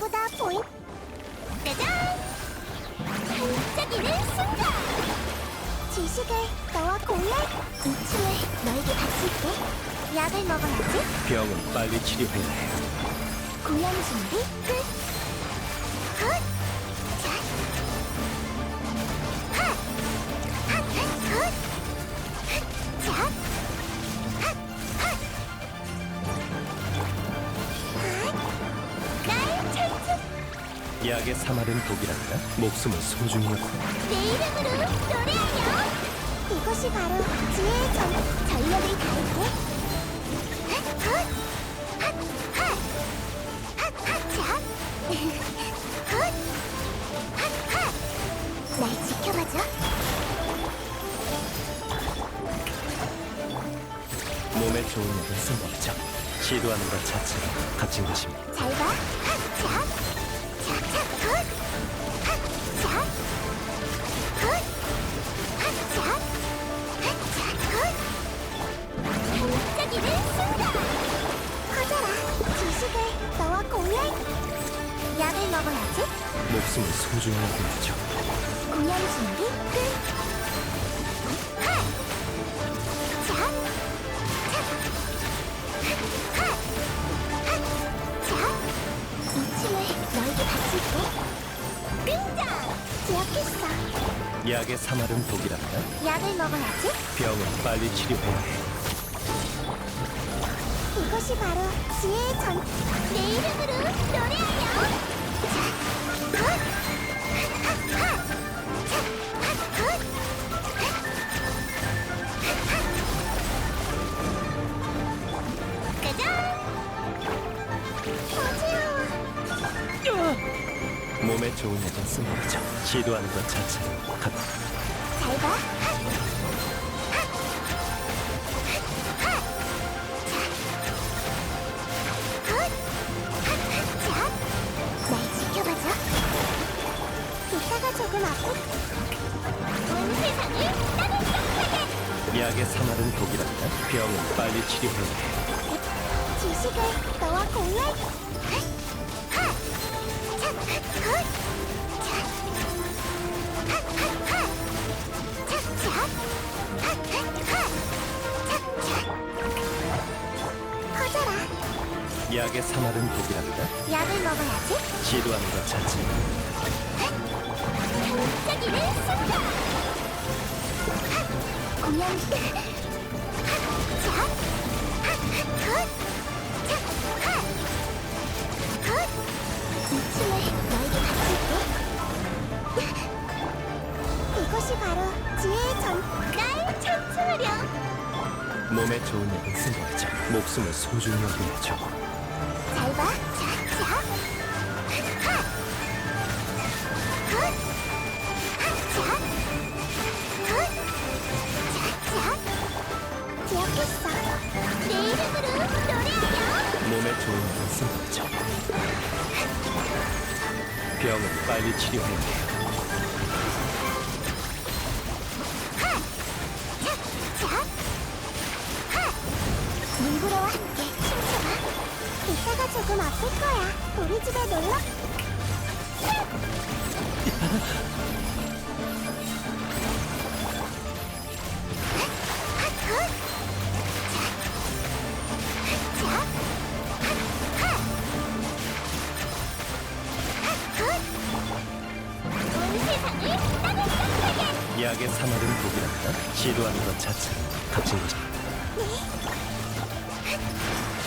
전부 다 보인. 짜잔! 반짝이는 순간! 지식을 너와 이 춤을 너에게 바칠게. 약을 먹어야지. 병은 빨리 치료해야 해. 공연 준비 끝. 헛! 약의 사마른 독이란다. 목숨을 소중히 여고 내 이름으로 노래하여 이것이 바로 지혜의 전 전력을! 헛! 자! 헛! 날 지켜봐줘 몸에 좋은 약을 쓴다죠. 시도하는 것 자체가 갇힌 것입니다. 잘 봐. 헛! 핫! 자! 반짝이는 순간! 커져라. 지식을 너와 공유할 약을 먹어야지. 목숨을 소중히 여겨야죠. 약의 사마른 독이란다. 약을 먹어야지. 병은 빨리 치료해야 해. 이것이 바로 지혜의 전. 내이 몸에 좋은 약을 쓴다죠. 시도하는 것 자체가 갇... 잘 봐. 핫, 핫, 핫, 핫. 자, 헛, 핫, 핫, 자. 날 지켜봐줘. 이따가 조금 아플. 온 세상을 따뜻하게. 약의 사마른 독이란다. 병은 빨리 치료해야 해. 지식을 너와 공유할. 핫, 약의 사마른 독이란다. 약을 먹어야지. 시도하는 것 자체가 반짝이는 순간. 핫, 공연. 핫, 자, 핫, 헛, 자. 이 춤을 너에게 바칠게. 이것이 바로 지혜의 전. 날 찬송하렴. 몸에 좋은 약을 쓴다죠. 목숨을 소중히 여겨야죠. 잘 봐. 자, 자. 핫. 헛. 핫, 자. 헛. 자, 자. 기억했어. 내 이름으로 노래하여. 몸에 좋은 약을 쓴다죠. 병은 빨리 치료해야 해. 눈보라와 함께 춤춰봐. 이따가 조금 아플 거야. 우리 집에 놀러. 약의 사마른 독이란다. 시도하는 것 갇힌 것입니다. 핫!